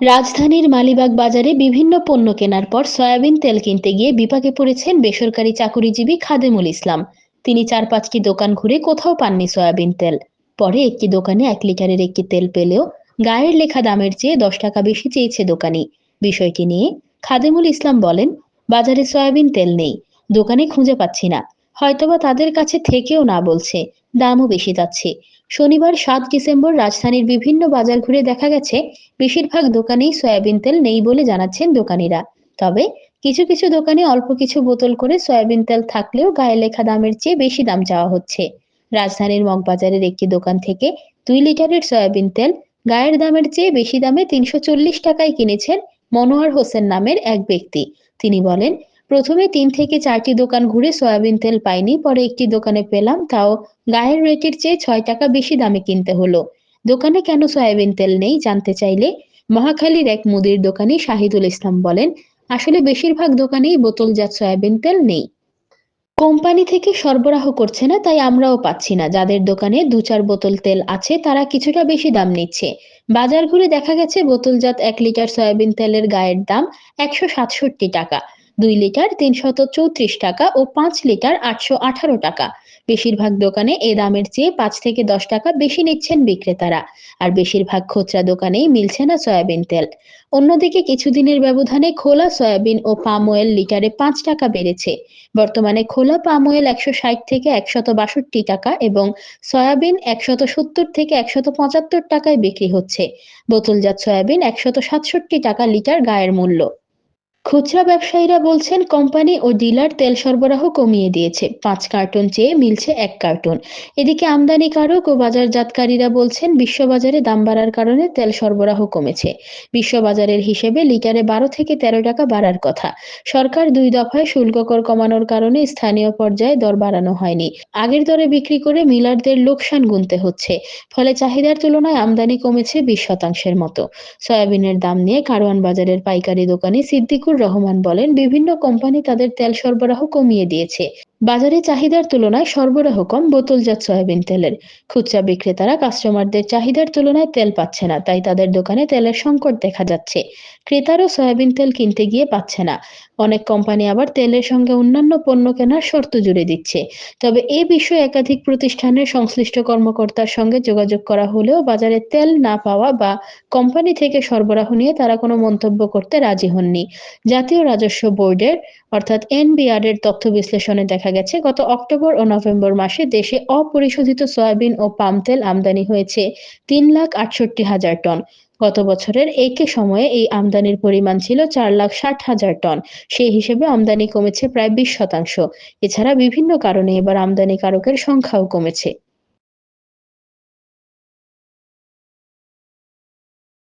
রাজধানীর মালিবাগ বাজারে বিভিন্ন পণ্য কেনার পর সয়াবিন তেল কিনতে গিয়ে বিপাকে পড়েছেন বেসরকারি চাকুরিজীবী খাদেমুল ইসলাম। তিনি চার পাঁচটি দোকান ঘুরে কোথাও পাননি সয়াবিন তেল। পরে একটি দোকানে এক লিটারের একটি তেল পেলেও গায়ের লেখা দামের চেয়ে দশ টাকা বেশি চেয়েছে দোকানি। বিষয়টি নিয়ে খাদেমুল ইসলাম বলেন, বাজারে সয়াবিন তেল নেই, দোকানে খুঁজে পাচ্ছি না। হয়তোবা তাদের কাছে থেকেও না বলছে। দামও বেশি যাচ্ছে। শনিবার সাত ডিসেম্বর রাজধানীর বিভিন্ন বাজার ঘুরে দেখা গেছে, বেশিরভাগ দোকানেই সয়াবিন তেল নেই বলে জানাচ্ছেন দোকানিরা। তবে কিছু কিছু দোকানে অল্প কিছু বোতল করে সয়াবিন তেল থাকলেও গায়ে লেখা দামের চেয়ে বেশি দাম চাওয়া হচ্ছে। রাজধানীর মগবাজারের একটি দোকান থেকে দুই লিটারের সয়াবিন তেল গায়ের দামের চেয়ে বেশি দামে তিনশো চল্লিশ টাকায় কিনেছেন মনোয়ার হোসেন নামের এক ব্যক্তি। তিনি বলেন প্রথমে তিন থেকে চারটি দোকান ঘুরে সয়াবিন তেল পাইনি, পরে একটি দোকানে পেলাম, তাও গায়ের রেটের চেয়ে ছয় টাকা বেশি দামে কিনতে হলো। দোকানে কেন সয়াবিন তেল নেই জানতে চাইলে মহাখালীর এক মুদির দোকানি শাহিদুল ইসলাম বলেন, আসলে বেশিরভাগ দোকানেই বোতলজাত সয়াবিন তেল নেই। কোম্পানি থেকে সরবরাহ করছে না, তাই আমরাও পাচ্ছি না। যাদের দোকানে দু চার বোতল তেল আছে, তারা কিছুটা বেশি দাম নিচ্ছে। বাজার ঘুরে দেখা গেছে, বোতলজাত এক লিটার সয়াবিন তেলের গায়ের দাম একশো সাতষট্টি টাকা। দুই লিটার তিনশত চৌত্রিশ টাকা ও পাঁচ লিটার আটশো আঠারো টাকা। বেশিরভাগ দোকানে এ দামের চেয়ে পাঁচ থেকে দশ টাকা বেশি নিচ্ছেন বিক্রেতারা। আর বেশিরভাগ খুচরা দোকানেই মিলছে না সয়াবিন তেল। অন্যদিকে কিছুদিনের ব্যবধানে খোলা সয়াবিন ও পাম অয়েল লিটারে পাঁচ টাকা বেড়েছে। বর্তমানে খোলা পাম অয়েল একশো ষাট থেকে একশত বাষট্টি টাকা এবং সয়াবিন একশত সত্তর থেকে একশত পঁচাত্তর টাকায় বিক্রি হচ্ছে। বোতলজাত সয়াবিন একশত সাতষট্টি টাকা লিটার গায়ের মূল্য। খুচরা ব্যবসায়ীরা বলছেন, কোম্পানি ও ডিলার তেল সরবরাহ কমিয়ে দিয়েছে। পাঁচ কার্টন চেয়ে মিলছে এক কার্টন। এদিকে আমদানিকারক ও বাজারজাতকারীরা বলছেন, বিশ্ববাজারে দাম বাড়ার কারণে তেল সরবরাহ কমেছে। বিশ্ববাজারের হিসেবে লিটারে বারো থেকে তেরো টাকা বাড়ার কথা। সরকার দুই দফায় শুল্ক কর কমানোর কারণে স্থানীয় পর্যায়ে দর বাড়ানো হয়নি। আগের দরে বিক্রি করে মিলারদের লোকসান গুনতে হচ্ছে। ফলে চাহিদার তুলনায় আমদানি কমেছে বিশ শতাংশের মতো। সয়াবিনের দাম নিয়ে কারওয়ান বাজারের পাইকারি দোকানে সিদ্দিকুর রহমান বলেন বিভিন্ন কোম্পানি তাদের তেল সরবরাহ কমিয়ে দিয়েছে। বাজারে চাহিদার তুলনায় সরবরাহ কম, বোতলজাত সয়াবিন তেলের খুচরা বিক্রেতারা কাস্টমারদের চাহিদার তুলনায় তেল পাচ্ছে না, তাই তাদের দোকানে তেলের সংকট দেখা যাচ্ছে। ক্রেতারও সয়াবিন তেল কিনতে গিয়ে পাচ্ছে না। অনেক কোম্পানি আবার তেলের সঙ্গে অন্যান্য পণ্য কেনার শর্ত জুড়ে দিচ্ছে। তবে এ বিষয়ে একাধিক প্রতিষ্ঠানের সংশ্লিষ্ট কর্মকর্তার সঙ্গে যোগাযোগ করা হলেও বাজারে তেল না পাওয়া বা কোম্পানি থেকে সরবরাহ নিয়ে তারা কোনো মন্তব্য করতে রাজি হননি। জাতীয় রাজস্ব বোর্ডের অর্থাৎ এনবিআর এর তথ্য বিশ্লেষণে দেখা গেছে, গত অক্টোবর ও নভেম্বর মাসে দেশে অপরিশোধিত সয়াবিন ও পাম তেল আমদানি হয়েছে তিন লাখ আটষট্টি হাজার টন। গত বছরের একে সময়ে এই আমদানির পরিমাণ ছিল চার লাখ ষাট হাজার টন, সেই হিসেবে আমদানি কমেছে প্রায় বিশ শতাংশ। এছাড়া বিভিন্ন কারণে এবার আমদানি কারকের সংখ্যাও কমেছে।